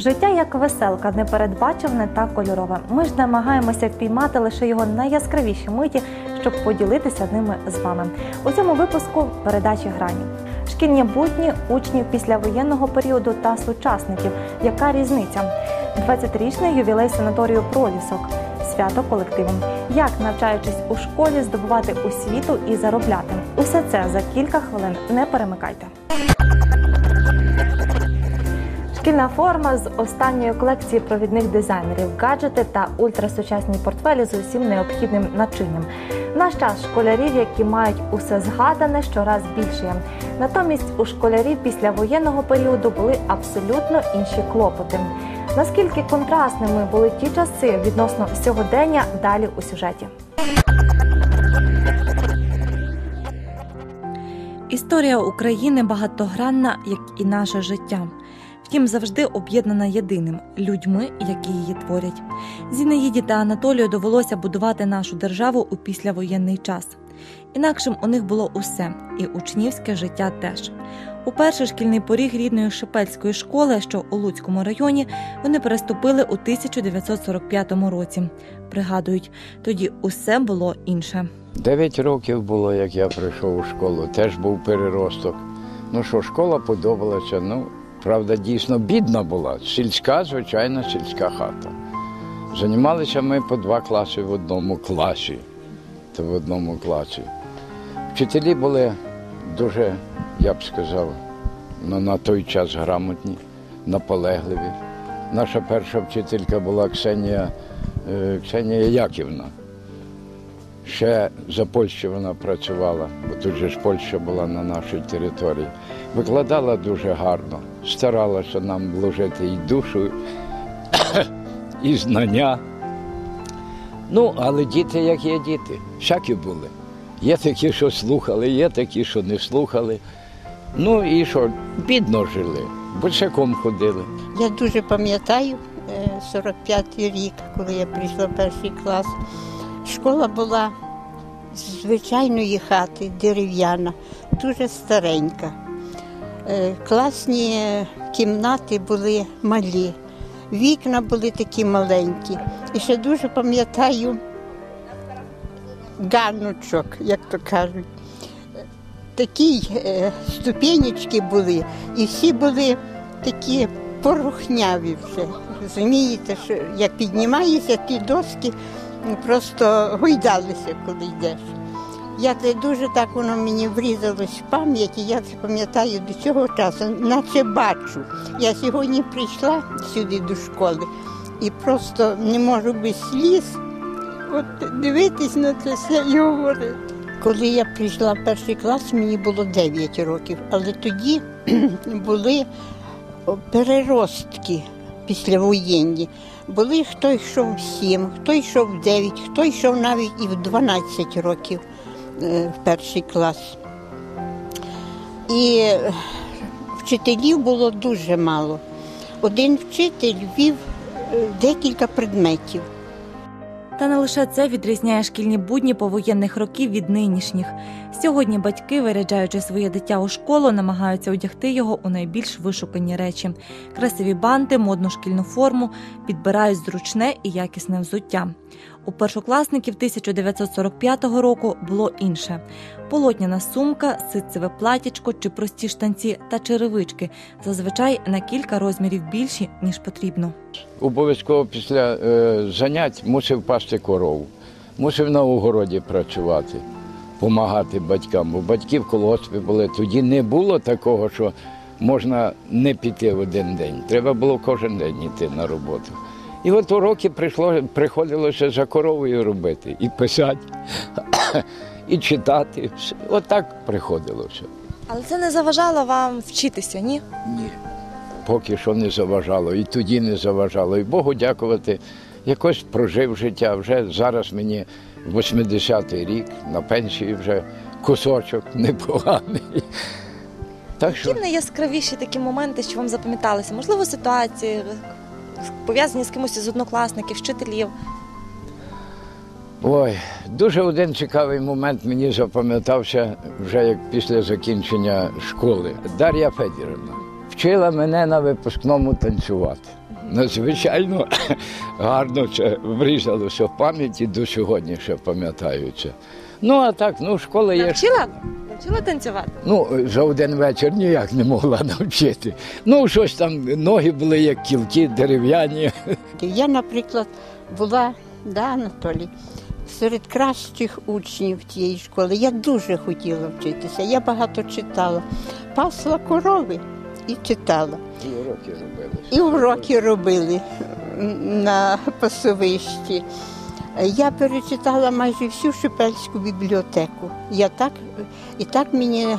Життя як веселка, непередбачуване та кольорове. Ми ж намагаємося впіймати лише його найяскравіші миті, щоб поділитися ними з вами. У цьому випуску передачі грані. Шкільні будні учнів післявоєнного періоду та сучасників. Яка різниця? 20-річний ювілей санаторію Пролісок. Свято колективом. Як навчаючись у школі здобувати освіту і заробляти? Усе це за кілька хвилин. Не перемикайте. Шкільна форма з останньої колекції провідних дизайнерів, гаджети та ультрасучасні портфелі з усім необхідним начинням. Наш час школярів, які мають усе згадане, щораз більше. Натомість у школярів після воєнного періоду були абсолютно інші клопоти. Наскільки контрастними були ті часи відносно сьогодення, далі у сюжеті. Історія України багатогранна, як і наше життя. Втім, завжди об'єднана єдиним людьми, які її творять. Зінаїді та Анатолію довелося будувати нашу державу у післявоєнний час. Інакшим у них було усе, і учнівське життя теж. У перший шкільний поріг рідної Шепельської школи, що у Луцькому районі, вони переступили у 1945 році. Пригадують, тоді усе було інше. Дев'ять років було, як я прийшов у школу, теж був переросток. Ну що, школа подобалася. Ну, правда, дійсно бідна була. Сільська, звичайна сільська хата. Займалися ми по два класи в одному класі. Та в одному класі. Вчителі були дуже, я б сказав, ну, на той час грамотні, наполегливі. Наша перша вчителька була Ксенія, е, Ксенія Яківна. Ще за Польщі вона працювала, бо тут же ж Польща була на нашій території. Викладала дуже гарно, старалася нам вложити і душу, і знання. Ну, але діти, як є діти, всякі були. Є такі, що слухали, є такі, що не слухали. Ну і що, бідно жили, босяком ходили. Я дуже пам'ятаю е, 45-й рік, коли я прийшла в перший клас. Школа була з звичайної хати, дерев'яна, дуже старенька. Е, Класні кімнати були малі, вікна були такі маленькі. І ще дуже пам'ятаю ганочок, як то кажуть. Такі е, ступенечки були, і всі були такі порухняві вже. Розумієте, що як піднімаєшся, ті доски ну, просто гойдалися, коли йдеш. Я це дуже так воно мені врізалось в пам'ять, я це пам'ятаю до цього часу, наче бачу. Я сьогодні прийшла сюди до школи і просто не можу без сліз от дивитись на це все і говорити. Коли я прийшла в перший клас, мені було 9 років, але тоді були переростки післявоєнні. Були хто йшов в 7, хто йшов в 9, хто йшов навіть і в 12 років в перший клас. І е, вчителів було дуже мало. Один вчитель вів е, декілька предметів. Та не лише це відрізняє шкільні будні повоєнних років від нинішніх. Сьогодні батьки, виряджаючи своє дитя у школу, намагаються одягти його у найбільш вишукані речі: красиві банти, модну шкільну форму, підбирають зручне і якісне взуття. У першокласників 1945 року було інше: полотняна сумка, ситцеве платячко чи прості штанці та черевички, зазвичай на кілька розмірів більші ніж потрібно. Обов'язково після е, занять мусив пасти корову, мусив на огороді працювати, допомагати батькам. Бо батьки в колгоспі були. Тоді не було такого, що можна не піти в один день. Треба було кожен день йти на роботу. І от уроки прийшло, приходилося за коровою робити і писати, і читати. От так приходилося. Але це не заважало вам вчитися, ні? Ні. Поки що не заважало, і тоді не заважало. І Богу дякувати, якось прожив життя. Вже зараз мені 80-й рік, на пенсії вже кусочок непоганий. Так що Які найяскравіші такі моменти, що вам запам'яталися? Можливо, ситуації пов'язані з кимось із однокласників, вчителів. Ой, дуже один цікавий момент мені запам'ятався вже як після закінчення школи. Дар'я Федірівна. вчила мене на випускному танцювати. Надзвичайно гарно це врізалося в пам'яті до сьогодні ще пам'ятаю це. Ну а так, ну школа є. Навчила? Навчила танцювати? Ну, за один вечір ніяк не могла навчити. Ну, щось там, ноги були як кілки дерев'яні. Я, наприклад, була, да, Анатолій, серед кращих учнів тієї школи. Я дуже хотіла вчитися. Я багато читала. Пасла корови і читала. І уроки робили. І уроки робили на пасовищі. Я перечитала майже всю Шепельську бібліотеку. Я так, і так мені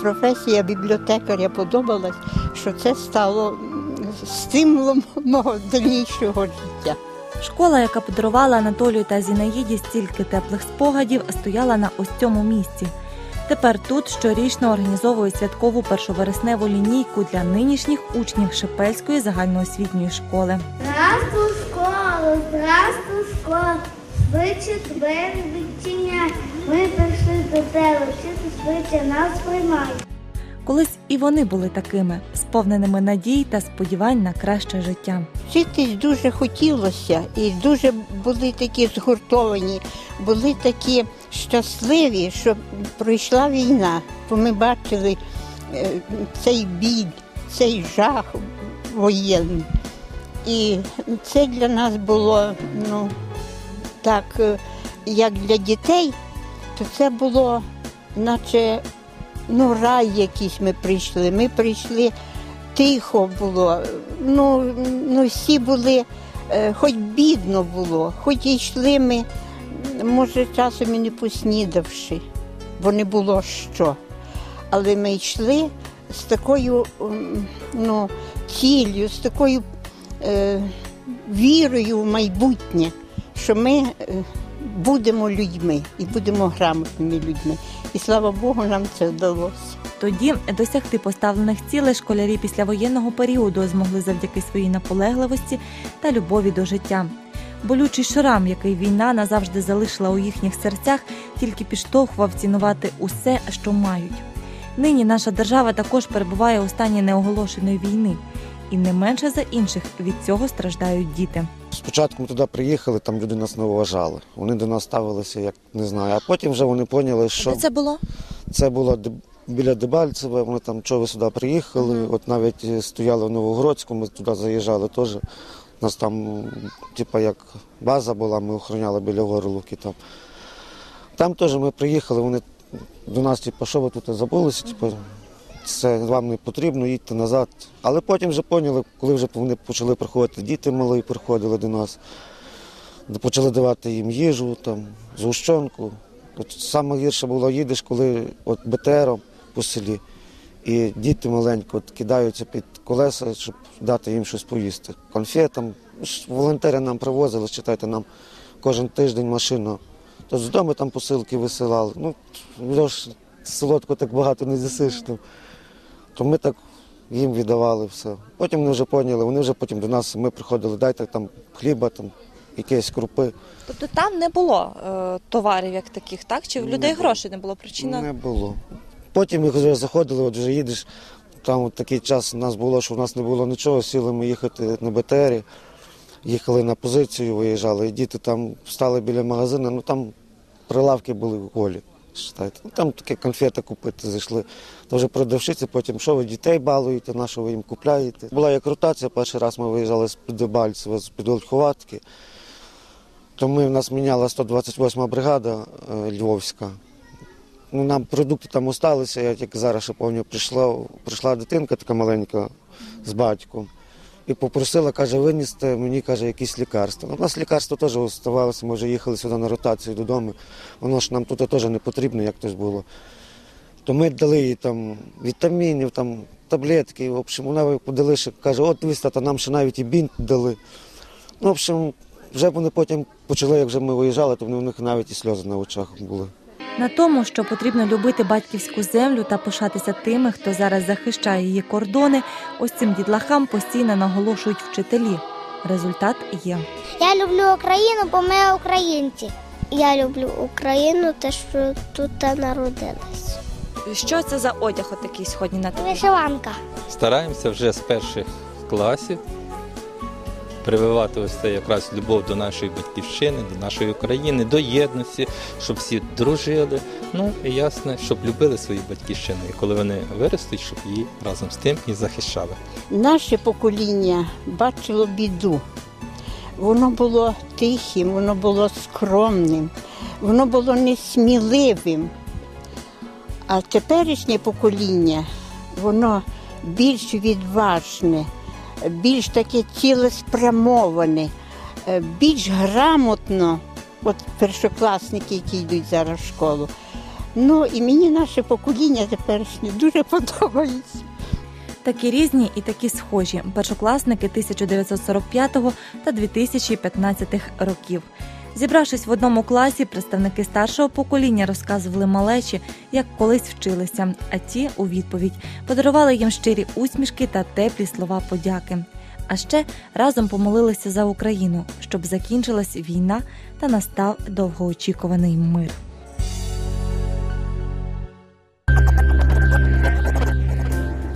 професія бібліотекаря подобалась, що це стало стимулом мого дальнішого життя. Школа, яка подарувала Анатолію та Зінаїді стільки теплих спогадів, стояла на ось цьому місці. Тепер тут щорічно організовують святкову першовересневу лінійку для нинішніх учнів Шепельської загальноосвітньої школи. Здравствуй, школа, здравствуй, школа. Швидше двері відчиняй. Ми прийшли до тебе, вчити швидше нас приймай. Колись і вони були такими, сповненими надій та сподівань на краще життя. Вчитись дуже хотілося і дуже були такі згуртовані, були такі щасливі, що пройшла війна, бо ми бачили е, цей біль, цей жах воєнний. І це для нас було ну, так, е, як для дітей, то це було, наче ну, рай якийсь ми прийшли. Ми прийшли тихо було. Ну, ну всі були, е, хоч бідно було, хоч і йшли ми, може, часом і не поснідавши, бо не було що. Але ми йшли з такою ну, ціллю, з такою е, вірою в майбутнє, що ми е, будемо людьми і будемо грамотними людьми. І слава Богу, нам це вдалося. Тоді досягти поставлених цілей школярі післявоєнного періоду змогли завдяки своїй наполегливості та любові до життя. Болючий шрам, який війна назавжди залишила у їхніх серцях, тільки підштовхував цінувати усе, що мають. Нині наша держава також перебуває у стані неоголошеної війни, і не менше за інших від цього страждають діти. Спочатку ми туди приїхали, там люди нас не вважали. Вони до нас ставилися, як не знаю. А потім вже вони поняли, що Де це було? це було біля Дебальцеве. Вони там, ви сюди приїхали. От навіть е, стояли в Новогородську, ми туди заїжджали теж. У нас там, типа, як база була, ми охороняли біля Горловки там. Там теж ми приїхали, вони до нас, типу, що ви тут забулися, типу, це вам не потрібно, їдьте назад. Але потім вже поняли, коли вже вони почали приходити, діти малі приходили до нас, почали давати їм їжу, там, згущенку. От саме гірше було, їдеш, коли от БТРом по селі, і діти маленькі от, кидаються під колеса, щоб дати їм щось поїсти. Конфетам. Волонтери нам привозили, читайте, нам кожен тиждень машину. То з дому там посилки висилали. Ну, ж солодко так багато не з'їсиш там. То ми так їм віддавали все. Потім вони вже поняли, вони вже потім до нас, ми приходили, дайте там хліба, там, якісь крупи. Тобто там не було е, товарів як таких, так? Чи в людей було. грошей не було? Причина Не було. Потім ми вже заходили, от вже їдеш. Там от такий час у нас було, що в нас не було нічого, сіли ми їхати на БТРі, їхали на позицію, виїжджали. І діти там стали біля магазину, ну там прилавки були голі. Считайте. Ну, там таке конфети купити зайшли. То вже продавщиці, потім що ви дітей балуєте, на що ви їм купляєте. Була як ротація, перший раз ми виїжджали з під Дебальцева, з під Ольховатки. То ми, в нас міняла 128 бригада е, Львовська. Ну, нам продукти там осталися, я тільки зараз ще пам'ятаю, прийшла, прийшла дитинка така маленька з батьком і попросила, каже, винести мені каже, якісь лікарства. У нас лікарства теж оставалося, ми вже їхали сюди на ротацію додому. Воно ж нам тут теж не потрібно, як тось було. То ми дали їй там вітамінів, там, таблетки. В общем, вона подали, ще, каже, от дивись, тата, нам ще навіть і бінт дали. Ну, в общем, вже вони потім почали, як вже ми виїжджали, то в них навіть і сльози на очах були. На тому, що потрібно любити батьківську землю та пишатися тими, хто зараз захищає її кордони, ось цим дітлахам постійно наголошують вчителі. Результат є. Я люблю Україну, бо ми українці. Я люблю Україну, те, що тут народилась. що це за одяг отакий сьогодні на тобі? Вишиванка. Стараємося вже з перших класів прививати ось це якраз любов до нашої батьківщини, до нашої України, до єдності, щоб всі дружили. Ну і ясно, щоб любили свою батьківщину. І коли вони виростуть, щоб її разом з тим і захищали. Наше покоління бачило біду. Воно було тихим, воно було скромним, воно було несміливим. А теперішнє покоління, воно більш відважне, більш таке цілеспрямоване, е, більш грамотно, от першокласники, які йдуть зараз в школу. Ну і мені наше покоління теперішнє дуже подобається. Такі різні і такі схожі першокласники 1945 та 2015 років. Зібравшись в одному класі, представники старшого покоління розказували малечі, як колись вчилися, а ті у відповідь подарували їм щирі усмішки та теплі слова подяки. А ще разом помолилися за Україну, щоб закінчилась війна та настав довгоочікуваний мир.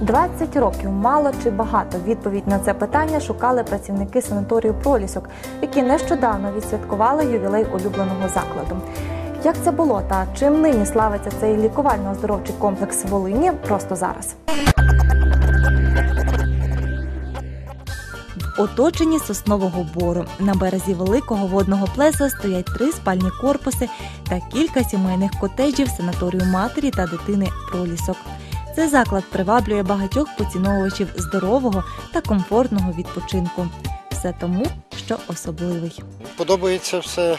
«20 років мало чи багато? Відповідь на це питання шукали працівники санаторію Пролісок, які нещодавно відсвяткували ювілей улюбленого закладу. Як це було та чим нині славиться цей лікувально-оздоровчий комплекс в Волині? Просто зараз. В оточенні соснового бору на березі великого водного плеса стоять три спальні корпуси та кілька сімейних котеджів санаторію матері та дитини Пролісок. Цей заклад приваблює багатьох поціновувачів здорового та комфортного відпочинку. Все тому, що особливий. Подобається все.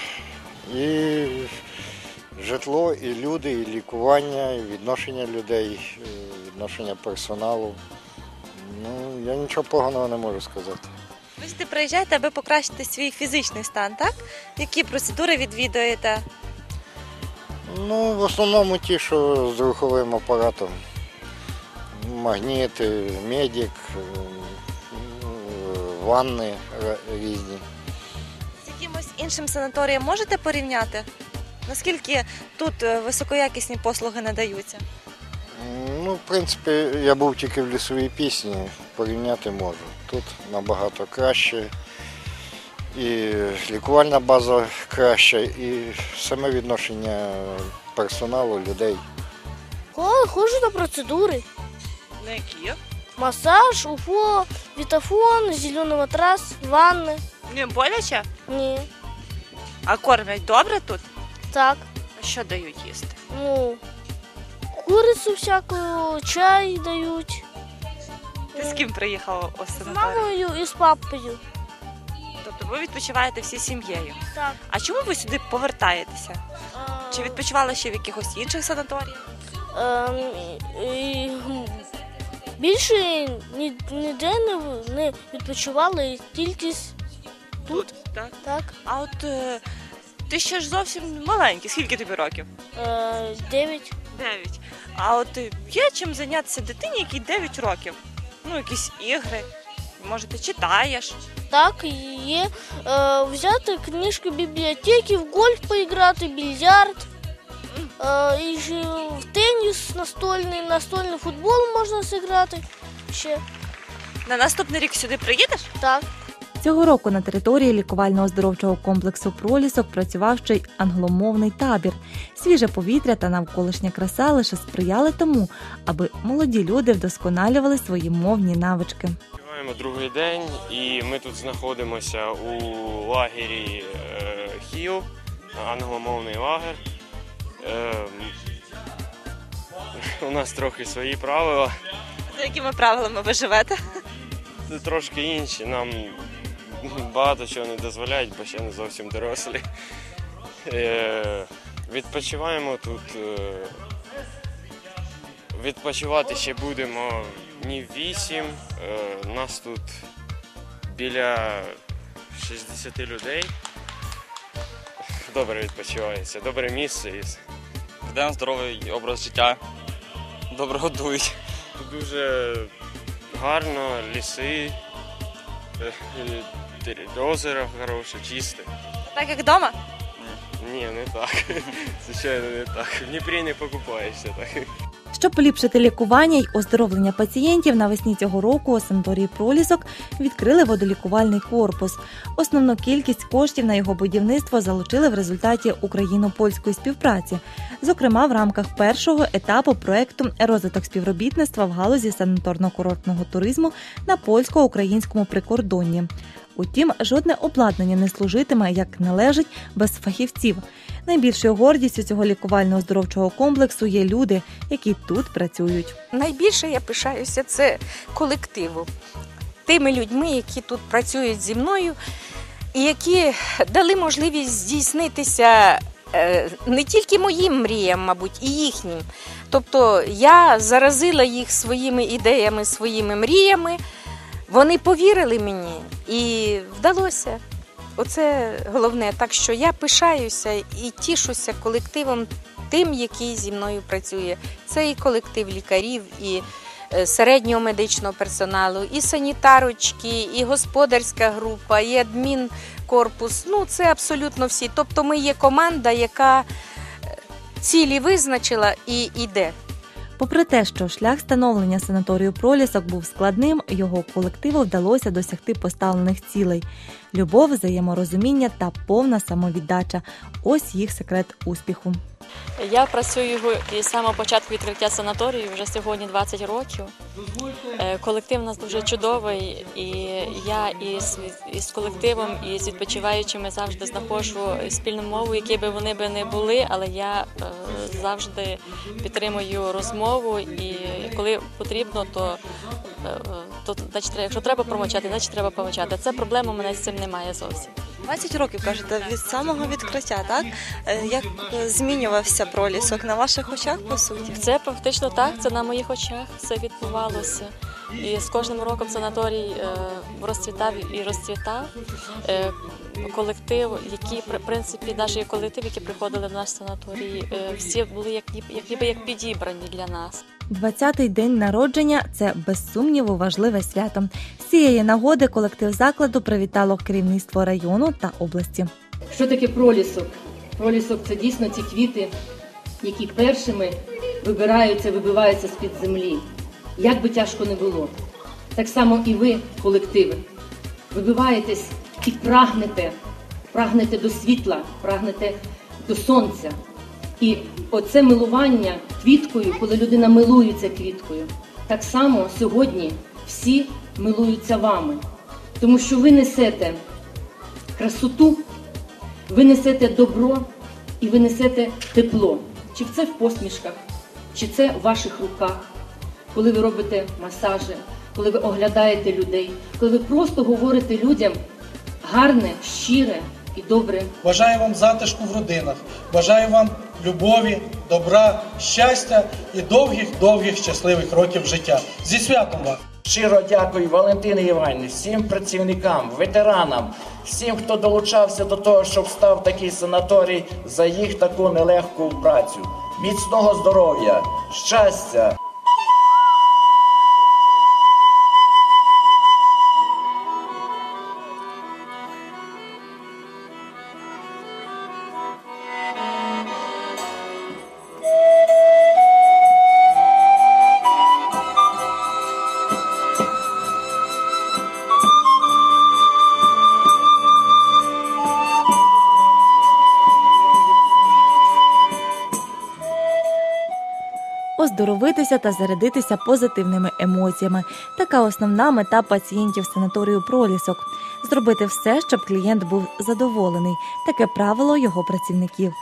І житло, і люди, і лікування, і відношення людей, і відношення персоналу. Ну, я нічого поганого не можу сказати. Ви сюди приїжджаєте, аби покращити свій фізичний стан, так? Які процедури відвідуєте? Ну, в основному ті, що з руховим апаратом. Магніт, медик, е, ванни різні. З якимось іншим санаторієм можете порівняти? Наскільки тут е, високоякісні послуги надаються? Ну, в принципі, я був тільки в лісовій пісні, порівняти можу. Тут набагато краще. І лікувальна база краща, і саме відношення персоналу, людей. Коли ходжу на процедури. На які? Массаж, УФО, вітафон, зелений матрас, ванни. Не боляче? Ні. А кормять добре тут? Так. А що дають їсти? Ну, курицю всяку, чай дають. Ти з ким приїхала у З санаторій? мамою і з папою. Тобто ви відпочиваєте всі сім'єю. Так. А чому ви сюди повертаєтеся? Чи відпочивали ще в якихось інших санаторіях? Ем, і, більше ні, ніде не, не відпочивали, тільки с- тут. Так. Так. А от е, ти ще ж зовсім маленький. Скільки тобі років? Е, дев'ять. Дев'ять. А от е, є чим зайнятися дитині, якій 9 років? Ну, якісь ігри. Може, ти читаєш? Так, є. Е, взяти книжки бібліотеки, в гольф поіграти, більярд. Е, і в теніс настольний, настольний футбол можна зіграти. Ще. На наступний рік сюди приїдеш? Так. Цього року на території лікувально-оздоровчого комплексу Пролісок працював ще й англомовний табір. Свіже повітря та навколишня краса лише сприяли тому, аби молоді люди вдосконалювали свої мовні навички. Маємо другий день, і ми тут знаходимося у лагері е, Хіл, англомовний лагер. Е, у нас трохи свої правила, За якими правилами ви живете? це трошки інші. Нам багато чого не дозволяють, бо ще не зовсім дорослі. Е, відпочиваємо тут. Е, відпочивати ще будемо днів вісім. Е, нас тут біля 60 людей. Добре відпочивається, добре місце. Ведемо здоровий образ життя, добре годують. Тут дуже гарно, ліси, е, озеро хороше, чисте. Так як вдома? Ні, не так. Звичайно, не так. В Дніпрі не покупаєшся так. Щоб поліпшити лікування й оздоровлення пацієнтів, навесні цього року у санаторії Пролісок відкрили водолікувальний корпус. Основну кількість коштів на його будівництво залучили в результаті україно-польської співпраці, зокрема в рамках першого етапу проекту розвиток співробітництва в галузі санаторно-курортного туризму на польсько-українському прикордонні. Утім, жодне обладнання не служитиме як належить без фахівців. Найбільшою гордістю цього лікувально-оздоровчого комплексу є люди, які тут працюють. Найбільше я пишаюся це колективу, тими людьми, які тут працюють зі мною, і які дали можливість здійснитися е, не тільки моїм мріям, мабуть, і їхнім. Тобто я заразила їх своїми ідеями, своїми мріями. Вони повірили мені і вдалося. Оце головне. Так що я пишаюся і тішуся колективом тим, який зі мною працює. Це і колектив лікарів, і е, середнього медичного персоналу, і санітарочки, і господарська група, і адмінкорпус. Ну, це абсолютно всі. Тобто ми є команда, яка е, цілі визначила і йде. Попри те, що шлях становлення санаторію Пролісок був складним, його колективу вдалося досягти поставлених цілей: любов, взаєморозуміння та повна самовіддача. Ось їх секрет успіху. Я працюю із самого початку відкриття санаторію вже сьогодні 20 років. Е, Колектив у нас дуже чудовий, і я із, із колективом і з відпочиваючими завжди знаходжу спільну мову, які би вони би не були, але я е, завжди підтримую розмову, і коли потрібно, то, е, то значить, якщо треба промовчати, значить треба помовчати. Це проблема у мене з цим немає зовсім. 20 років кажете від самого відкриття, так? Е, Як е, змінювався пролісок на ваших очах, по суті? Це фактично так, це на моїх очах все відбувалося. І з кожним роком санаторій е, розцвітав і розцвітав. Колектив, які в принципі, навіть колектив, які приходили в наш санаторій, всі були як, ніби як підібрані для нас. 20-й день народження це без сумніву важливе свято. З цієї нагоди колектив закладу привітало керівництво району та області. Що таке пролісок? Пролісок це дійсно ті квіти, які першими вибираються, вибиваються з-під землі. Як би тяжко не було. Так само і ви, колективи, вибиваєтесь і прагнете, прагнете до світла, прагнете до сонця. І оце милування квіткою, коли людина милується квіткою, так само сьогодні всі милуються вами, тому що ви несете красоту, ви несете добро і ви несете тепло. Чи це в посмішках, чи це в ваших руках, коли ви робите масажі, коли ви оглядаєте людей, коли ви просто говорите людям гарне, щире і добре. Бажаю вам затишку в родинах, бажаю вам любові, добра, щастя і довгих-довгих щасливих років життя. Зі святом вас! Щиро дякую Валентині Іванівні, всім працівникам, ветеранам, всім, хто долучався до того, щоб став такий санаторій за їх таку нелегку працю. Міцного здоров'я, щастя! Оздоровитися та зарядитися позитивними емоціями. Така основна мета пацієнтів санаторію пролісок зробити все, щоб клієнт був задоволений. Таке правило його працівників.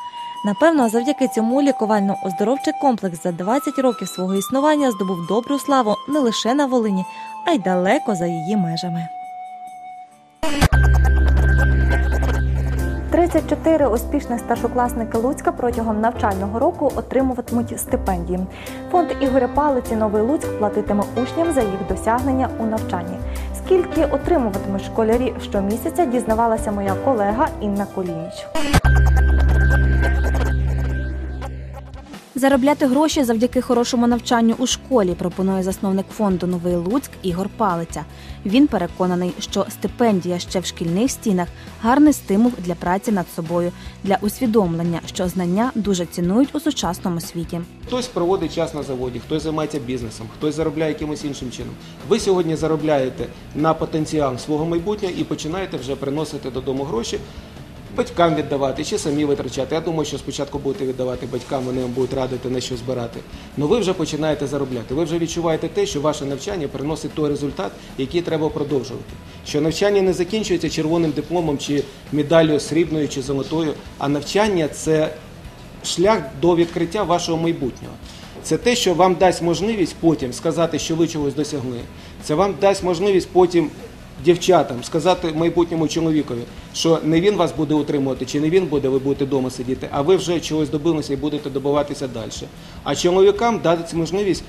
Напевно, завдяки цьому лікувально-оздоровчий комплекс за 20 років свого існування здобув добру славу не лише на Волині, а й далеко за її межами. 34 успішних старшокласники Луцька протягом навчального року отримуватимуть стипендії. Фонд Ігоря Палиці Новий Луцьк платитиме учням за їх досягнення у навчанні. Скільки отримуватимуть школярі щомісяця, дізнавалася моя колега Інна Колініч. Заробляти гроші завдяки хорошому навчанню у школі пропонує засновник фонду Новий Луцьк Ігор Палиця. Він переконаний, що стипендія ще в шкільних стінах гарний стимул для праці над собою, для усвідомлення, що знання дуже цінують у сучасному світі. Хтось проводить час на заводі, хтось займається бізнесом, хтось заробляє якимось іншим чином. Ви сьогодні заробляєте на потенціал свого майбутнього і починаєте вже приносити додому гроші. Батькам віддавати чи самі витрачати. Я думаю, що спочатку будете віддавати батькам, вони вам будуть радити на що збирати. Ну ви вже починаєте заробляти. Ви вже відчуваєте те, що ваше навчання приносить той результат, який треба продовжувати. Що навчання не закінчується червоним дипломом чи медаллю срібною чи золотою, а навчання це шлях до відкриття вашого майбутнього. Це те, що вам дасть можливість потім сказати, що ви чогось досягли. Це вам дасть можливість потім дівчатам сказати майбутньому чоловікові, що не він вас буде утримувати, чи не він буде, ви будете вдома сидіти, а ви вже чогось добилися і будете добиватися далі. А чоловікам дати можливість.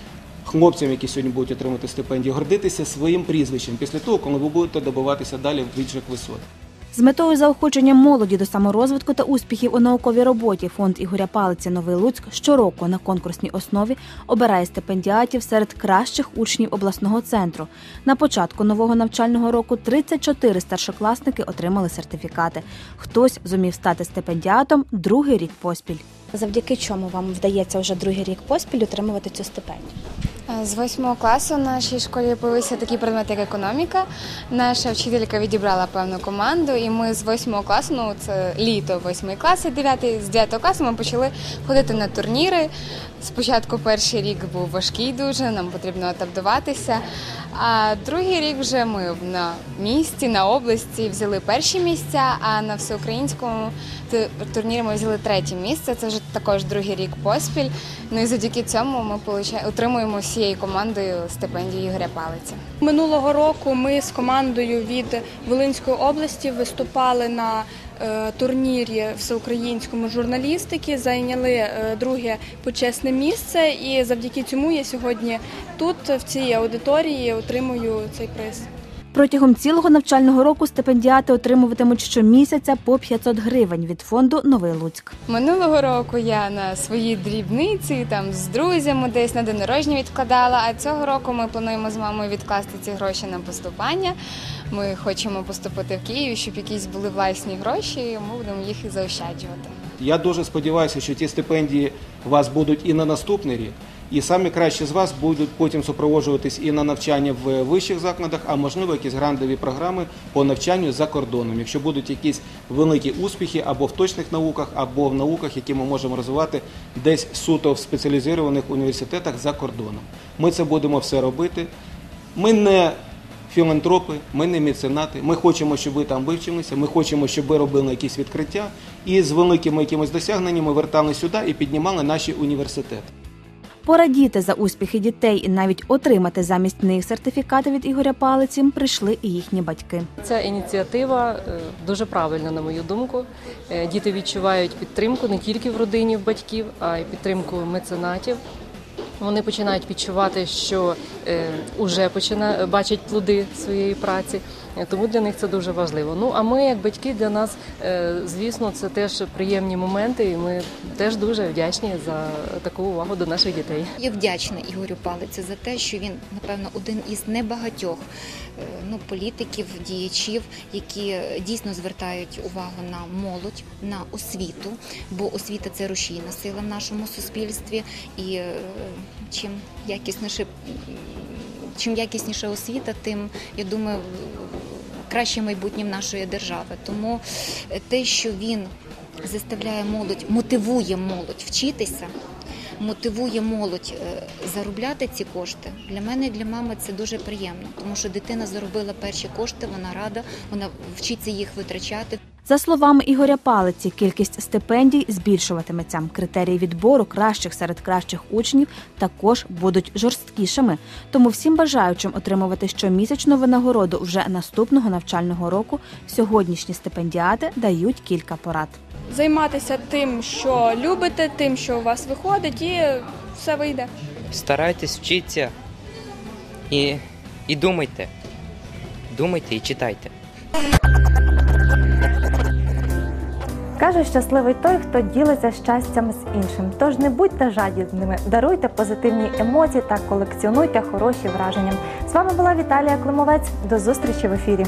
Хлопцям, які сьогодні будуть отримати стипендію, гордитися своїм прізвищем після того, коли ви будете добиватися далі в інших висот. З метою заохочення молоді до саморозвитку та успіхів у науковій роботі фонд Ігоря Палиці Новий Луцьк щороку на конкурсній основі обирає стипендіатів серед кращих учнів обласного центру. На початку нового навчального року 34 старшокласники отримали сертифікати. Хтось зумів стати стипендіатом другий рік поспіль. Завдяки чому вам вдається вже другий рік поспіль отримувати цю стипендію? З восьмого класу в нашій школі появився такий предмет, як економіка. Наша вчителька відібрала певну команду, і ми з восьмого класу, ну це літо, восьмий клас дев'ятий, з дев'ятого класу ми почали ходити на турніри. Спочатку перший рік був важкий дуже, нам потрібно адаптуватися. А другий рік вже ми на місці, на області взяли перші місця, а на всеукраїнському турнірі ми взяли третє місце. Це вже також другий рік поспіль. Ну і завдяки цьому ми отримуємо всією командою стипендію Ігоря Палиця. Минулого року ми з командою від Волинської області виступали на турнірі всеукраїнському журналістики, зайняли е, друге почесне місце, і завдяки цьому я сьогодні тут, в цій аудиторії, отримую цей приз. Протягом цілого навчального року стипендіати отримуватимуть щомісяця по 500 гривень від фонду Новий Луцьк. Минулого року я на свої дрібниці там з друзями десь на день народження відкладала. А цього року ми плануємо з мамою відкласти ці гроші на поступання. Ми хочемо поступити в Київ, щоб якісь були власні гроші. і Ми будемо їх і заощаджувати. Я дуже сподіваюся, що ті стипендії у вас будуть і на наступний рік. І самі кращі з вас будуть потім супроводжуватись і на навчання в вищих закладах, а можливо, якісь грандові програми по навчанню за кордоном, якщо будуть якісь великі успіхи або в точних науках, або в науках, які ми можемо розвивати десь суто в спеціалізованих університетах за кордоном. Ми це будемо все робити. Ми не філантропи, ми не меценати. Ми хочемо, щоб ви там вивчилися. Ми хочемо, щоб ви робили якісь відкриття і з великими якимись досягненнями вертали сюди і піднімали наші університети. Порадіти за успіхи дітей і навіть отримати замість них сертифікати від Ігоря Палиці прийшли і їхні батьки. Ця ініціатива е, дуже правильна, на мою думку. Е, Діти відчувають підтримку не тільки в родині в батьків, а й підтримку меценатів. Вони починають відчувати, що е, вже почина, бачать плоди своєї праці, Е, тому для них це дуже важливо. Ну а ми, як батьки, для нас, е, звісно, це теж приємні моменти, і ми теж дуже вдячні за таку увагу до наших дітей. Я вдячна Ігорю Палиці за те, що він, напевно, один із небагатьох е, ну, політиків, діячів, які дійсно звертають увагу на молодь, на освіту, бо освіта це рушійна сила в нашому суспільстві. І е, чим якісніше, чим якісніша освіта, тим я думаю. Краще майбутнє нашої держави, тому те, що він заставляє молодь, мотивує молодь вчитися, мотивує молодь е, заробляти ці кошти. Для мене і для мами це дуже приємно, тому що дитина заробила перші кошти, вона рада, вона вчиться їх витрачати. За словами Ігоря Палиці, кількість стипендій збільшуватиметься. Критерії відбору кращих серед кращих учнів також будуть жорсткішими. Тому всім бажаючим отримувати щомісячну винагороду вже наступного навчального року сьогоднішні стипендіати дають кілька порад. Займатися тим, що любите, тим, що у вас виходить, і все вийде. Старайтесь вчитися і, і думайте. Думайте і читайте. Каже, щасливий той, хто ділиться щастям з іншим. Тож не будьте жадібними, даруйте позитивні емоції та колекціонуйте хороші враження. З вами була Віталія Климовець. До зустрічі в ефірі.